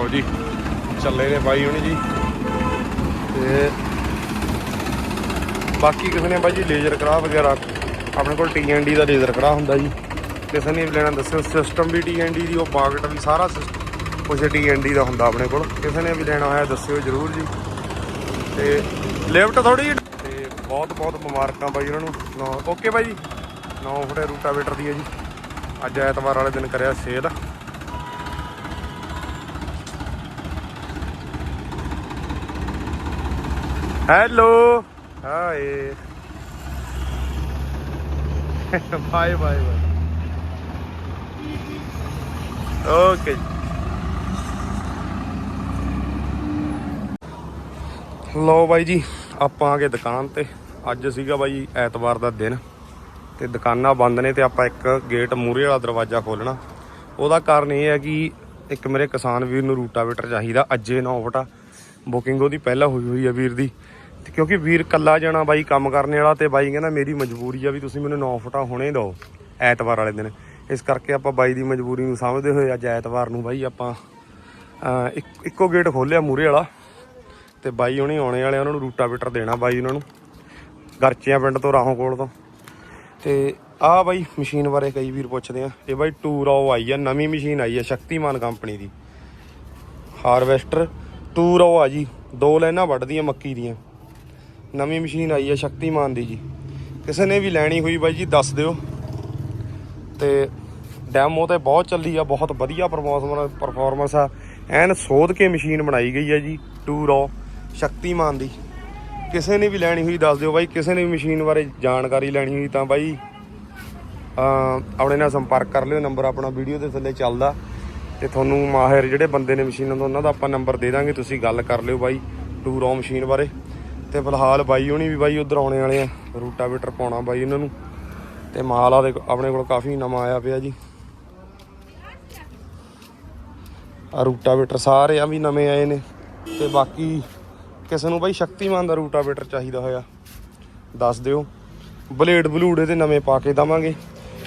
ਲਓ ਜੀ, ਚੱਲੇ ਨੇ ਬਾਈ ਹੁਣੀ ਜੀ। ਤੇ ਬਾਕੀ ਕਿਸੇ ਨੇ ਬਾਈ ਜੀ ਲੇਜ਼ਰ ਕਰਾ ਵਗੈਰਾ, ਆਪਣੇ ਕੋਲ ਟੀ ਦਾ ਲੇਜ਼ਰ ਕਰਾ ਹੁੰਦਾ ਜੀ। ਕਿਸੇ ਨੇ ਵੀ ਲੈਣਾ ਦੱਸਿਓ ਸਿਸਟਮ ਵੀ ਟੀ ਦੀ, ਉਹ ਬਾਕਟ ਵੀ ਸਾਰਾ ਸਿਸਟਮ ਕੁਝ ਟੀ ਦਾ ਹੁੰਦਾ ਆਪਣੇ ਕੋਲ। ਕਿਸੇ ਨੇ ਵੀ ਲੈਣਾ ਹੋਇਆ ਦੱਸਿਓ ਜਰੂਰ ਜੀ। ਤੇ ਲਿਫਟ ਥੋੜੀ ਜਿਹੀ, ਤੇ ਬਹੁਤ ਬਹੁਤ ਮੁਬਾਰਕਾਂ ਬਾਈ ਉਹਨਾਂ ਨੂੰ। ਓਕੇ ਬਾਈ ਜੀ। 9 ਫੁੱਟੇ ਰੂਟਾਵੇਟਰ ਦੀ ਹੈ ਜੀ। ਅੱਜ ਐਤਵਾਰ ਵਾਲੇ ਦਿਨ ਕਰਿਆ sale. Hello hi bye bye bye okay ਲੋ ਬਾਈ ਜੀ ਆਪਾਂ ਆ ਗਏ ਦੁਕਾਨ ਤੇ। ਅੱਜ ਸੀਗਾ ਬਾਈ ਐਤਵਾਰ ਦਾ ਦਿਨ। ਤੇ ਦੁਕਾਨਾਂ ਬੰਦ ਨੇ ਤੇ ਆਪਾਂ ਇੱਕ ਗੇਟ ਮੂਰੇ ਵਾਲਾ ਦਰਵਾਜ਼ਾ ਖੋਲਣਾ ਉਹਦਾ ਕਾਰਨ ਇਹ ਹੈ ਕਿ ਇੱਕ ਮੇਰੇ ਕਿਸਾਨ ਵੀਰ ਨੂੰ ਰੂਟਾਵੇਟਰ ਚਾਹੀਦਾ ਅੱਜੇ 9 ਫਟਾ। ਬੁਕਿੰਗ ਉਹਦੀ ਪਹਿਲਾਂ ਹੋਈ ਹੋਈ ਹੈ ਵੀਰ ਦੀ। ਕਿਉਂਕਿ ਵੀਰ ਕੱਲਾ ਜਾਣਾ ਬਾਈ ਕੰਮ ਕਰਨ ਵਾਲਾ ਤੇ ਬਾਈ ਕਹਿੰਦਾ ਮੇਰੀ ਮਜਬੂਰੀ ਆ ਵੀ ਤੁਸੀਂ ਮੈਨੂੰ 9 ਫਟਾ ਹੁਣੇ ਦਿਓ ਐਤਵਾਰ ਵਾਲੇ ਦਿਨ। ਇਸ ਕਰਕੇ ਆਪਾਂ ਬਾਈ ਦੀ ਮਜਬੂਰੀ ਨੂੰ ਸਮਝਦੇ ਹੋਏ ਅੱਜ ਐਤਵਾਰ ਨੂੰ ਬਾਈ ਆਪਾਂ ਇੱਕ- ਇੱਕੋ ਗੇਟ ਖੋਲਿਆ ਮੂਰੇ ਵਾਲਾ ਤੇ ਬਾਈ ਹੁਣੀ ਆਉਣੇ ਵਾਲੇ ਉਹਨਾਂ ਨੂੰ ਰੂਟਾਵੇਟਰ ਦੇਣਾ ਬਾਈ ਉਹਨਾਂ ਨੂੰ, ਗਰਚਿਆਂ ਪਿੰਡ ਤੋਂ, ਰਾਹੋਂ ਕੋਲ ਤੋਂ। ਤੇ ਆਹ ਬਾਈ ਮਸ਼ੀਨ ਬਾਰੇ ਕਈ ਵੀਰ ਪੁੱਛਦੇ ਆ, ਇਹ ਬਾਈ ਟੂਰੋ ਆਈ ਆ, ਨਵੀਂ ਮਸ਼ੀਨ ਆਈ ਆ ਸ਼ਕਤੀਮਾਨ ਕੰਪਨੀ ਦੀ। ਹਾਰਵੈਸਟਰ, ਟੂਰੋ ਆ ਜੀ, ਦੋ ਲਾਈਨਾਂ ਵੱਢਦੀਆਂ ਮੱਕੀ ਦੀਆਂ। ਨਵੀਂ ਮਸ਼ੀਨ ਆਈ ਹੈ ਸ਼ਕਤੀਮਾਨ ਦੀ ਜੀ। ਕਿਸੇ ਨੇ ਵੀ ਲੈਣੀ ਹੋਈ ਬਾਈ ਜੀ, ਦੱਸ ਦਿਓ। ਤੇ ਡੈਮੋ ਤੇ ਬਹੁਤ ਚੱਲੀ ਆ, ਬਹੁਤ ਵਧੀਆ ਪਰਫਾਰਮੈਂਸ ਪਰਫਾਰਮੈਂਸ ਆ। ਐਨ ਸੋਧ ਕੇ ਮਸ਼ੀਨ ਬਣਾਈ ਗਈ ਆ ਜੀ ਟੂ ਰੋ ਸ਼ਕਤੀਮਾਨ ਦੀ। ਕਿਸੇ ਨੇ ਵੀ ਲੈਣੀ ਹੋਈ, ਦੱਸ ਦਿਓ ਬਾਈ। ਕਿਸੇ ਨੇ ਵੀ ਮਸ਼ੀਨ ਬਾਰੇ ਜਾਣਕਾਰੀ ਲੈਣੀ ਹੋਈ ਤਾਂ ਬਾਈ ਆਪਣੇ ਨਾਲ ਸੰਪਰਕ ਕਰ ਲਿਓ। ਨੰਬਰ ਆਪਣਾ ਵੀਡੀਓ ਦੇ ਥੱਲੇ ਚੱਲਦਾ। ਤੇ ਤੁਹਾਨੂੰ ਮਾਹਿਰ ਜਿਹੜੇ ਬੰਦੇ ਨੇ ਮਸ਼ੀਨਾਂ ਤੋਂ, ਉਹਨਾਂ ਦਾ ਆਪਾਂ ਨੰਬਰ ਦੇ ਦਾਂਗੇ। ਤੁਸੀਂ ਗੱਲ ਕਰ ਲਿਓ ਬਾਈ ਟੂ ਰੋ ਮਸ਼ੀਨ ਬਾਰੇ। ਤੇ ਫਿਲਹਾਲ ਬਾਈ ਹੋਣੀ ਵੀ ਬਾਈ ਉਧਰ ਆਉਣੇ ਵਾਲੇ ਆ, ਰੂਟਾਵੇਟਰ ਪਾਉਣਾ ਬਾਈ ਉਹਨਾਂ ਨੂੰ। ਤੇ ਮਾਲ ਆ ਦੇ ਆਪਣੇ ਕੋਲ ਕਾਫੀ ਨਵਾਂ ਆਇਆ ਪਿਆ ਜੀ। ਆ ਰੂਟਾਵੇਟਰ ਸਾਰੇ ਆ ਵੀ ਨਵੇਂ ਆਏ ਨੇ। ਤੇ ਬਾਕੀ ਕਿਸੇ ਨੂੰ ਬਾਈ ਸ਼ਕਤੀਮਾਨ ਦਾ ਰੂਟਾਵੇਟਰ ਚਾਹੀਦਾ ਹੋਇਆ, ਦੱਸ ਦਿਓ। ਬਲੇਡ ਬਲੂਡ ਇਹਦੇ ਨਵੇਂ ਪਾ ਕੇ ਦਵਾਂਗੇ,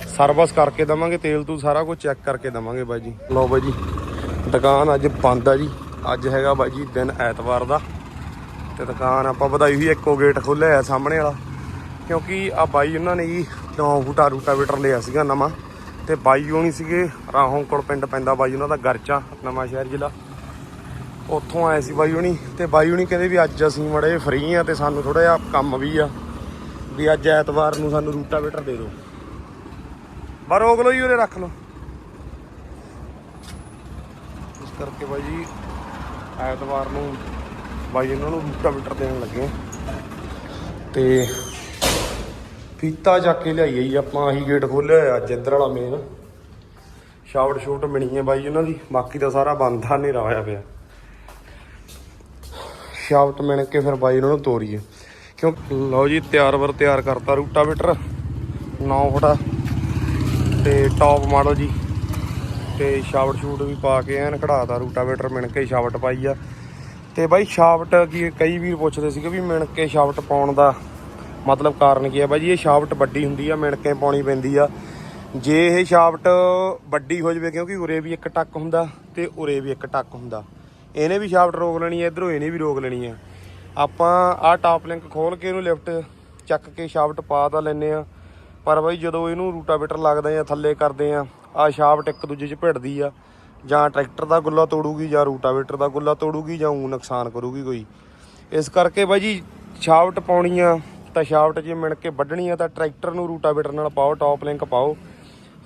ਸਰਵਿਸ ਕਰਕੇ ਦਵਾਂਗੇ, ਤੇਲ ਤੂੰ ਸਾਰਾ ਕੁਝ ਚੈੱਕ ਕਰਕੇ ਦਵਾਂਗੇ ਬਾਈ ਜੀ। ਲਓ ਬਾਈ ਜੀ, ਦੁਕਾਨ ਅੱਜ ਬੰਦ ਆ ਜੀ। ਅੱਜ ਹੈਗਾ ਬਾਈ ਜੀ ਦਿਨ ਐਤਵਾਰ ਦਾ। ਤੇ ਦੁਕਾਨ ਆਪਾਂ ਵਧਾਈ ਹੋਈ, ਇੱਕੋ ਗੇਟ ਖੋਲ੍ਹਿਆ ਆ ਸਾਹਮਣੇ ਵਾਲਾ। ਕਿਉਂਕਿ ਆ ਬਾਈ ਉਹਨਾਂ ਨੇ ਜੀ 9 ਫੁੱਟਾ ਰੂਟਾਵੇਟਰ ਲਿਆ ਸੀਗਾ ਨਵਾਂ ਤੇ ਬਾਈ ਹੋਣੀ ਸੀਗੇ, ਰਾਹੋਂ ਕੋਲ ਪਿੰਡ ਪੈਂਦਾ ਬਾਈ ਉਹਨਾਂ ਦਾ ਗਰਚਾ, ਨਵਾਂ ਸ਼ਹਿਰ ਜ਼ਿਲ੍ਹਾ। ਉੱਥੋਂ ਆਏ ਸੀ ਬਾਈ ਹੁਣੀ ਤੇ ਬਾਈ ਹੁਣੀ ਕਹਿੰਦੇ ਵੀ ਅੱਜ ਅਸੀਂ ਮੜੇ ਫ੍ਰੀ ਆ ਤੇ ਸਾਨੂੰ ਥੋੜਾ ਜਿਹਾ ਕੰਮ ਵੀ ਆ, ਵੀ ਅੱਜ ਐਤਵਾਰ ਨੂੰ ਸਾਨੂੰ ਰੂਟਾਵੇਟਰ ਦੇ ਦਿਓ। ਪਰ ਰੋਕ ਲਓ ਜੀ ਉਰੇ ਰੱਖ ਲਓ। ਇਸ ਕਰਕੇ ਬਾਈ ਜੀ, ਐਤਵਾਰ ਨੂੰ ਬਾਈ ਇਹਨਾਂ ਨੂੰ ਰੂਟਾ ਰੂਟਾਵੇਟਰ ਦੇਣ ਲੱਗੇ ਤੇ ਫੀਤਾ ਚੱਕ ਕੇ ਲਿਆਈਏ ਜੀ ਆਪਾਂ, ਆਹੀ ਗੇਟ ਖੋਲਿਆ ਹੋਇਆ ਅੱਜ ਇੱਧਰ ਵਾਲਾ ਮੇਨ ਸ਼ਾਵਟ ਸ਼ੂਟ ਮਿਣੀ ਹੈ ਬਾਈ ਉਹਨਾਂ ਦੀ, ਬਾਕੀ ਤਾਂ ਸਾਰਾ ਬੰਦ ਆ, ਹਨੇਰਾ ਹੋਇਆ ਪਿਆ। ਸ਼ਾਵਟ ਮਿਣ ਕੇ ਫਿਰ ਬਾਈ ਉਹਨਾਂ ਨੂੰ ਤੋਰੀਏ। ਕਿਉਂ? ਲਓ ਜੀ, ਤਿਆਰ ਵਰ ਤਿਆਰ ਕਰਤਾ ਰੂਟਾਵੇਟਰ 9 ਫੁੱਟਾ ਤੇ ਟੌਪ ਮਾਡਲ ਜੀ। ਤੇ ਸ਼ਾਵਟ ਸ਼ੂਟ ਵੀ ਪਾ ਕੇ ਐਨ ਖੜਾਤਾ ਰੂਟਾਵੇਟਰ ਮਿਣ ਕੇ ਸ਼ਾਵਟ ਪਾਈ ਆ। ਤੇ ਬਾਈ ਸ਼ਾਫਟ ਕੀ ਕਈ ਵੀਰ ਪੁੱਛਦੇ ਸੀਗੇ ਵੀ ਮਿਣਕੇ ਸ਼ਾਫਟ ਪਾਉਣ ਦਾ ਮਤਲਬ ਕਾਰਨ ਕੀ ਆ? ਬਾਈ ਜੀ, ਇਹ ਸ਼ਾਫਟ ਵੱਡੀ ਹੁੰਦੀ ਆ, ਮਿਣਕੇ ਪਾਉਣੀ ਪੈਂਦੀ ਆ। ਜੇ ਇਹ ਸ਼ਾਫਟ ਵੱਡੀ ਹੋ ਜਾਵੇ, ਕਿਉਂਕਿ ਉਰੇ ਵੀ ਇੱਕ ਟੱਕ ਹੁੰਦਾ ਤੇ ਉਰੇ ਵੀ ਇੱਕ ਟੱਕ ਹੁੰਦਾ। ਇਹਨੇ ਵੀ ਸ਼ਾਫਟ ਰੋਕ ਲੈਣੀ ਹੈ ਇਧਰੋਂ ਇਹਨੇ ਵੀ ਰੋਕ ਲੈਣੀ ਹੈ ਆਪਾਂ ਆਹ ਟਾਪ ਲਿੰਕ ਖੋਲ ਕੇ ਇਹਨੂੰ ਲਿਫਟ ਚੱਕ ਕੇ ਸ਼ਾਫਟ ਪਾ ਤਾਂ ਲੈਨੇ ਆ। ਪਰ ਬਾਈ ਜਦੋਂ ਇਹਨੂੰ ਰੂਟਾਵੇਟਰ ਲੱਗਦਾ ਜਾਂ ਥੱਲੇ ਕਰਦੇ ਆ ਆਹ ਸ਼ਾਫਟ ਇੱਕ ਦੂਜੇ 'ਚ ਭਿੜਦੀ ਆ। ਜਾਂ ਟਰੈਕਟਰ ਦਾ ਗੁੱਲਾ ਤੋੜੂਗੀ ਜਾਂ ਰੂਟਾਵੇਟਰ ਦਾ ਗੁੱਲਾ ਤੋੜੂਗੀ ਜਾਂ ਉਹ ਨੁਕਸਾਨ ਕਰੂਗੀ ਕੋਈ। ਇਸ ਕਰਕੇ ਬਾਈ ਜੀ, ਛਾਵਟ ਪਾਉਣੀ ਆ ਤਾਂ ਛਾਵਟ ਜੇ ਮਿਣ ਕੇ ਵੱਢਣੀ ਆ ਤਾਂ ਟਰੈਕਟਰ ਨੂੰ ਰੂਟਾਵੇਟਰ ਨਾਲ ਪਾਓ, ਟਾਪ ਲਿੰਕ ਪਾਓ।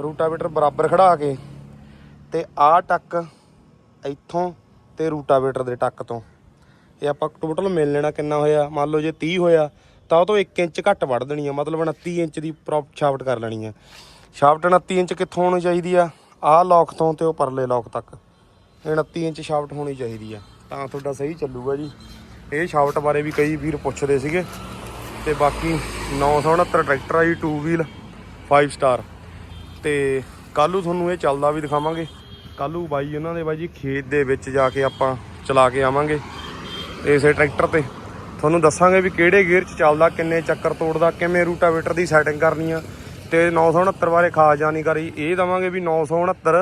ਰੂਟਾਵੇਟਰ ਬਰਾਬਰ ਖੜਾ ਕੇ ਤੇ ਆਹ ਟੱਕ ਇੱਥੋਂ ਤੇ ਰੂਟਾਵੇਟਰ ਦੇ ਟੱਕ ਤੋਂ। ਇਹ ਆਪਾਂ ਟੋਟਲ ਮਿਲ ਲੈਣਾ ਕਿੰਨਾ ਹੋਇਆ, ਮੰਨ ਲਓ ਜੇ 30 ਹੋਇਆ ਤਾਂ ਉਹ ਤੋਂ 1 ਇੰਚ ਘੱਟ ਵੱਢ ਦੇਣੀ ਆ, ਮਤਲਬ 29 ਇੰਚ ਦੀ ਪ੍ਰੋਪ ਛਾਵਟ ਕਰ ਲੈਣੀ ਆ। ਛਾਵਟ 29 ਇੰਚ ਕਿੱਥੋਂ ਹੋਣੀ ਚਾਹੀਦੀ ਆ? ਆਹ ਲੌਕ ਤੋਂ ਤੇ ਉਹ ਪਰਲੇ ਲੌਕ ਤੱਕ। ਇਹ 29 ਇੰਚ ਸ਼ਾਫਟ ਹੋਣੀ ਚਾਹੀਦੀ ਆ। ਤਾਂ ਤੁਹਾਡਾ ਸਹੀ ਚੱਲੂਗਾ ਜੀ। ਇਹ ਸ਼ਾਫਟ ਬਾਰੇ ਵੀ ਕਈ ਵੀਰ ਪੁੱਛਦੇ ਸੀਗੇ। ਤੇ ਬਾਕੀ 969 ਟਰੈਕਟਰ ਆ ਜੀ 2 ਵੀਲ 5 ਸਟਾਰ ਤੇ ਕੱਲੂ ਤੁਹਾਨੂੰ ਇਹ ਚੱਲਦਾ ਵੀ ਦਿਖਾਵਾਂਗੇ। ਕੱਲੂ ਬਾਈ ਉਹਨਾਂ ਦੇ ਬਾਈ ਜੀ ਖੇਤ ਦੇ ਵਿੱਚ ਜਾ ਕੇ ਆਪਾਂ ਚਲਾ ਕੇ ਆਵਾਂਗੇ। ਇਸੇ ਟਰੈਕਟਰ ਤੇ। ਤੁਹਾਨੂੰ ਦੱਸਾਂਗੇ ਵੀ ਕਿਹੜੇ ਗੇਅਰ 'ਚ ਚੱਲਦਾ, ਕਿੰਨੇ ਚੱਕਰ ਤੋੜਦਾ, ਕਿਵੇਂ ਰੂਟਾਵੇਟਰ ਦੀ ਸੈਟਿੰਗ ਕਰਨੀ ਆ। ਤੇ 969 ਬਾਰੇ ਖਾਸ ਜਾਣਕਾਰੀ ਇਹ ਦਵਾਂਗੇ ਵੀ 969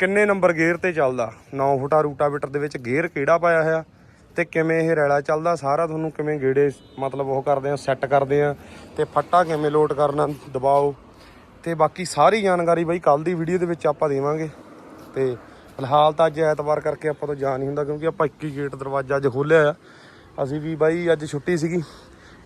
ਕਿੰਨੇ ਨੰਬਰ ਗੇਅਰ ਤੇ ਚੱਲਦਾ? 9 ਫੁੱਟਾ ਰੂਟਾਵੇਟਰ ਦੇ ਵਿੱਚ ਗੇਅਰ ਕਿਹੜਾ ਪਾਇਆ ਹੋਇਆ ਤੇ ਕਿਵੇਂ ਇਹ ਰੈਲਾ ਚੱਲਦਾ? ਸਾਰਾ ਤੁਹਾਨੂੰ ਕਿਵੇਂ ਗੇੜੇ ਮਤਲਬ ਉਹ ਕਰਦੇ ਆ, ਸੈੱਟ ਕਰਦੇ ਆ ਤੇ ਫੱਟਾ ਕਿਵੇਂ ਲੋਡ ਕਰਨਾ, ਦਬਾਓ ਤੇ ਬਾਕੀ ਸਾਰੀ ਜਾਣਕਾਰੀ ਬਾਈ ਕੱਲ ਦੀ ਵੀਡੀਓ ਦੇ ਵਿੱਚ ਆਪਾਂ ਦੇਵਾਂਗੇ ਤੇ ਫਿਲਹਾਲ ਤਾਂ ਅੱਜ ਐਤਵਾਰ ਕਰਕੇ ਆਪਾਂ ਤੋਂ ਜਾ ਨਹੀਂ ਹੁੰਦਾ ਕਿਉਂਕਿ ਆਪਾਂ 21 ਗੇਟ ਦਰਵਾਜ਼ਾ ਅੱਜ ਖੋਲਿਆ ਆ। ਅਸੀਂ ਵੀ ਬਾਈ ਅੱਜ ਛੁੱਟੀ ਸੀਗੀ।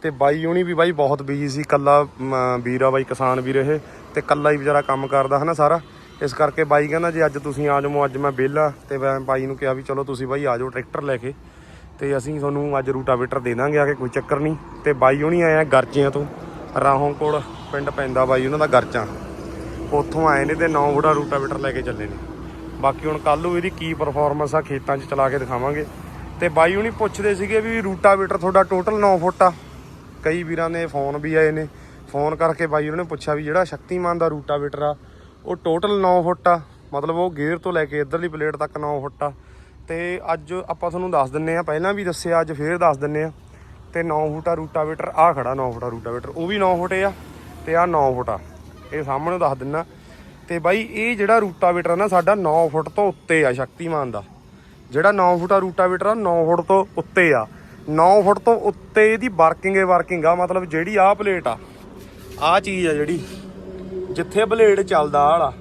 ਤੇ ਬਾਈ ਹੁਣੀ ਵੀ ਬਾਈ ਬਹੁਤ ਬਿਜ਼ੀ ਸੀ ਕੱਲਾ ਮ, ਵੀਰ ਆ ਬਾਈ ਕਿਸਾਨ ਵੀਰ ਇਹ ਤੇ ਕੱਲਾ ਹੀ ਵਿਚਾਰਾ ਕੰਮ ਕਰਦਾ ਹਨਾ ਸਾਰਾ। ਇਸ ਕਰਕੇ ਬਾਈ ਕਹਿੰਦਾ ਜੇ ਅੱਜ ਤੁਸੀਂ ਆ ਜਾਓ ਅੱਜ ਮੈਂ ਵਿਹਲਾ ਤੇ ਮੈਂ ਬਾਈ ਨੂੰ ਕਿਹਾ ਵੀ ਚਲੋ ਤੁਸੀਂ ਬਾਈ ਆ ਜਾਓ ਟਰੈਕਟਰ ਲੈ ਕੇ ਤੇ ਅਸੀਂ ਤੁਹਾਨੂੰ ਅੱਜ ਰੂਟਾਵੇਟਰ ਦੇ ਦਾਂਗੇ ਆ ਕੇ ਕੋਈ ਚੱਕਰ ਨਹੀਂ। ਤੇ ਬਾਈ ਹੁਣੀ ਆਇਆ ਗਰਚਿਆਂ ਤੋਂ ਰਾਹੋਂ ਕੋਲ ਪਿੰਡ ਪੈਂਦਾ ਬਾਈ ਉਹਨਾਂ ਦਾ ਗਰਚਾਂ। ਉੱਥੋਂ ਆਏ ਨੇ ਤੇ 9 ਫੁੱਟਾ ਰੂਟਾਵੇਟਰ ਲੈ ਕੇ ਚੱਲੇ ਨੇ। ਬਾਕੀ ਹੁਣ ਕੱਲ ਨੂੰ ਇਹਦੀ ਕੀ ਪਰਫਾਰਮੈਂਸ ਆ ਖੇਤਾਂ 'ਚ ਚਲਾ ਕੇ ਦਿਖਾਵਾਂਗੇ। ਤੇ ਬਾਈ ਹੁਣੀ ਪੁੱਛਦੇ ਸੀਗੇ ਵੀ ਰੂਟਾਵੇਟਰ ਤੁਹਾਡਾ ਟੋਟਲ 9 ਫੁੱਟ ਆ। ਕਈ ਵੀਰਾਂ ਦੇ ਫੋਨ ਵੀ ਆਏ ਨੇ। ਫੋਨ ਕਰਕੇ ਬਾਈ ਉਹਨਾਂ ਨੇ ਪੁੱਛਿਆ ਵੀ ਜਿਹੜਾ ਸ਼ਕਤੀਮਾਨ ਦਾ ਰੂਟਾਵੇਟਰ ਆ ਉਹ ਟੋਟਲ 9 ਫੁੱਟ ਆ। ਮਤਲਬ ਉਹ ਗੇਅਰ ਤੋਂ ਲੈ ਕੇ ਇਧਰਲੀ ਪਲੇਟ ਤੱਕ 9 ਫੁੱਟ ਆ। ਤੇ ਅੱਜ ਆਪਾਂ ਤੁਹਾਨੂੰ ਦੱਸ ਦਿੰਨੇ ਆ, ਪਹਿਲਾਂ ਵੀ ਦੱਸਿਆ, ਅੱਜ ਫੇਰ ਦੱਸ ਦਿੰਨੇ ਆ। ਤੇ 9 ਫੁੱਟਾ ਰੂਟਾਵੇਟਰ, ਆ ਖੜਾ 9 ਫੁੱਟਾ ਰੂਟਾਵੇਟਰ, ਉਹ ਵੀ 9 ਫੁੱਟ ਆ ਤੇ ਆ 9 ਫੁੱਟ ਆ। ਇਹ ਸਾਹਮਣੇ ਦੱਸ ਦਿੰਨਾ। ਤੇ ਬਾਈ, ਇਹ ਜਿਹੜਾ ਰੂਟਾਵੇਟਰ ਆ ਨਾ, ਸਾਡਾ 9 ਫੁੱਟ ਤੋਂ ਉੱਤੇ ਆ ਸ਼ਕਤੀਮਾਨ ਦਾ। ਜਿਹੜਾ 9 ਫੁੱਟਾ ਰੂਟਾਵੇਟਰ ਆ 9 ਫੁੱਟ ਤੋਂ ਉੱਤੇ ਆ। 9 ਫੁੱਟ ਤੋਂ ਉੱਤੇ ਇਹਦੀ ਵਰਕਿੰਗ ਹੈ, ਵਰਕਿੰਗ ਆ, ਮਤਲਬ ਜਿਹੜੀ ਆਹ ਪਲੇਟ ਆ, ਆਹ ਚੀਜ਼ ਆ ਜਿਹੜੀ, ਜਿੱਥੇ ਬਲੇਡ ਚੱਲਦਾ ਆਲਾ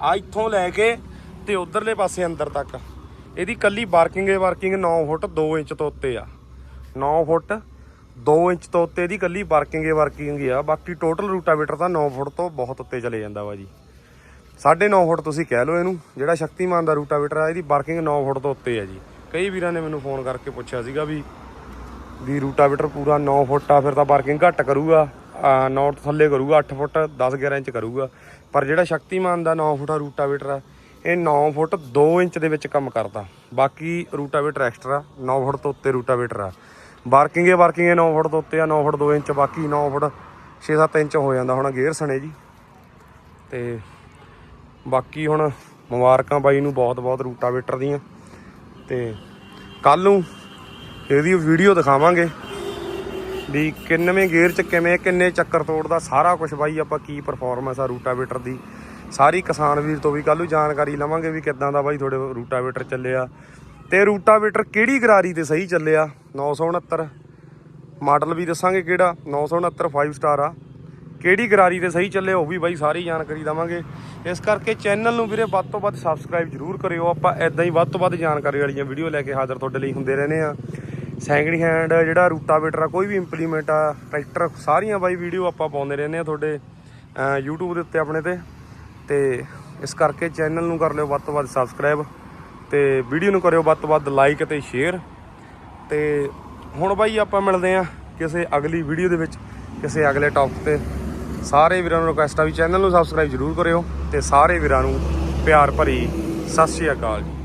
ਆ ਇੱਥੋਂ ਲੈ ਕੇ ਤੇ ਉਧਰਲੇ ਪਾਸੇ ਅੰਦਰ ਤੱਕ। ਇਹਦੀ ਕੱਲੀ ਵਰਕਿੰਗ ਹੈ, ਵਰਕਿੰਗ 9 ਫੁੱਟ 2 ਇੰਚ ਤੋਂ ਉੱਤੇ ਆ। 9 ਫੁੱਟ 2 ਇੰਚ ਤੋਂ ਉੱਤੇ ਇਹਦੀ ਕੱਲੀ ਵਰਕਿੰਗ ਹੈ, ਵਰਕਿੰਗ ਆ। ਬਾਕੀ ਟੋਟਲ ਰੂਟਾਵੇਟਰ ਤਾਂ 9 ਫੁੱਟ ਤੋਂ ਬਹੁਤ ਉੱਤੇ ਚਲੇ ਜਾਂਦਾ ਵਾ ਜੀ। 9.5 ਫੁੱਟ ਤੁਸੀਂ ਕਹਿ ਲਓ ਇਹਨੂੰ, ਜਿਹੜਾ ਸ਼ਕਤੀਮਾਨ ਦਾ ਰੂਟਾਵੇਟਰ ਆ, ਇਹਦੀ ਵਰਕਿੰਗ 9 ਫੁੱਟ ਤੋਂ ਉੱਤੇ ਆ ਜੀ। ਕਈ ਵੀਰਾਂ ਨੇ ਮੈਨੂੰ ਫੋਨ ਕਰਕੇ ਪੁੱਛਿਆ ਸੀਗਾ ਵੀ ਵੀ ਰੂਟਾਵੇਟਰ ਪੂਰਾ 9 ਫੁੱਟ ਆ, ਫਿਰ ਤਾਂ ਪਾਰਕਿੰਗ ਘੱਟ ਕਰੂਗਾ 9 ਥੱਲੇ ਕਰੂਗਾ 8 ਫੁੱਟ 10 11 ਇੰਚ ਕਰੂਗਾ। ਪਰ ਜਿਹੜਾ ਸ਼ਕਤੀਮਾਨ ਦਾ 9 ਫੁੱਟਾ ਰੂਟਾਵੇਟਰ ਆ, ਇਹ 9 ਫੁੱਟ 2 ਇੰਚ ਦੇ ਵਿੱਚ ਕੰਮ ਕਰਦਾ। ਬਾਕੀ ਰੂਟਾਵੇਟਰ ਐਕਸਟਰਾ 9 ਫੁੱਟ ਤੋਂ ਉੱਤੇ ਰੂਟਾਵੇਟਰ ਆ। ਵਰਕਿੰਗ ਹੈ ਵਰਕਿੰਗ ਹੈ 9 ਫੁੱਟ ਤੋਂ ਉੱਤੇ ਆ 9 ਫੁੱਟ 2 ਇੰਚ, ਬਾਕੀ 9 ਫੁੱਟ 6-7 ਇੰਚ ਹੋ ਜਾਂਦਾ ਹੁਣ, ਗੇਅਰ ਸਣੇ ਜੀ। ਤੇ ਬਾਕੀ ਹੁਣ ਮੁਬਾਰਕਾਂ ਬਾਈ ਨੂੰ ਬਹੁਤ ਬਹੁਤ ਰੂਟਾਵੇਟਰ ਦੀਆਂ। ਤੇ ਕੱਲ ਨੂੰ ਇਹਦੀ ਵੀਡੀਓ ਦਿਖਾਵਾਂਗੇ ਵੀ ਕਿੰਨਵੇਂ ਗੇਅਰ ਚ ਕਿਵੇਂ, ਕਿੰਨੇ ਚੱਕਰ ਤੋੜਦਾ, ਸਾਰਾ ਕੁਝ ਬਾਈ ਆਪਾਂ ਕੀ ਪਰਫਾਰਮੈਂਸ ਆ ਰੂਟਾਵੇਟਰ ਦੀ। ਸਾਰੀ ਕਿਸਾਨ ਵੀਰ ਤੋਂ ਵੀ ਕੱਲ ਨੂੰ ਜਾਣਕਾਰੀ ਲਵਾਂਗੇ ਵੀ ਕਿੱਦਾਂ ਦਾ ਬਾਈ ਤੁਹਾਡੇ ਰੂਟਾਵੇਟਰ ਚੱਲਿਆ। ਤੇ ਰੂਟਾਵੇਟਰ ਕਿਹੜੀ ਗਰਾਰੀ ਤੇ ਸਹੀ ਚੱਲਿਆ? 969 ਮਾਡਲ ਵੀ ਦੱਸਾਂਗੇ ਕਿਹੜਾ? 969 5 ਸਟਾਰ ਆ। ਕਿਹੜੀ ਗਰਾਰੀ ਤੇ ਸਹੀ ਚੱਲੇ ਉਹ ਵੀ ਬਾਈ ਸਾਰੀ ਜਾਣਕਾਰੀ ਦਵਾਂਗੇ। ਇਸ ਕਰਕੇ ਚੈਨਲ ਨੂੰ ਵੀਰੇ ਵੱਧ ਤੋਂ ਵੱਧ ਸਬਸਕ੍ਰਾਈਬ ਜਰੂਰ ਕਰਿਓ। ਆਪਾਂ ਐਦਾਂ ਹੀ ਵੱਧ ਤੋਂ ਵੱਧ ਜਾਣਕਾਰੀ ਵਾਲੀਆਂ ਵੀਡੀਓ ਲੈ ਕੇ ਹਾਜ਼ਰ ਤੁਹਾਡੇ ਲਈ ਹੁੰਦੇ ਰਹਿੰਦੇ ਆ ਸੈਕਿੰਡ ਹੈਂਡ ਜਿਹੜਾ ਰੂਟਾਵੇਟਰ ਆ, ਕੋਈ ਵੀ ਇੰਪਲੀਮੈਂਟ ਆ ਟਰੈਕਟਰ ਸਾਰੀਆਂ ਬਾਈ ਵੀਡੀਓ ਆਪਾਂ ਪਾਉਂਦੇ ਰਹਿੰਦੇ ਆ ਤੁਹਾਡੇ, ਅਹ, YouTube ਦੇ ਉੱਤੇ ਆਪਣੇ ਤੇ। ਤੇ ਇਸ ਕਰਕੇ ਚੈਨਲ ਨੂੰ ਕਰ ਲਿਓ ਵੱਧ ਤੋਂ ਵੱਧ ਸਬਸਕ੍ਰਾਈਬ ਤੇ ਵੀਡੀਓ ਨੂੰ ਕਰਿਓ ਵੱਧ ਤੋਂ ਵੱਧ ਲਾਈਕ ਤੇ ਸ਼ੇਅਰ ਤੇ ਹੁਣ ਬਾਈ ਆਪਾਂ ਮਿਲਦੇ ਆ ਕਿਸੇ ਅਗਲੀ ਵੀਡੀਓ ਦੇ ਵਿੱਚ, ਕਿਸੇ ਅਗਲੇ ਟੌਪਿਕ ਤੇ। ਸਾਰੇ ਵੀਰਾਂ ਨੂੰ ਰਿਕੁਐਸਟ ਆ ਵੀ ਚੈਨਲ ਨੂੰ ਸਬਸਕ੍ਰਾਈਬ ਜਰੂਰ ਕਰਿਓ ਤੇ ਸਾਰੇ ਵੀਰਾਂ ਨੂੰ ਪਿਆਰ ਭਰੀ ਸਤਿ ਸ਼੍ਰੀ ਅਕਾਲ ਜੀ।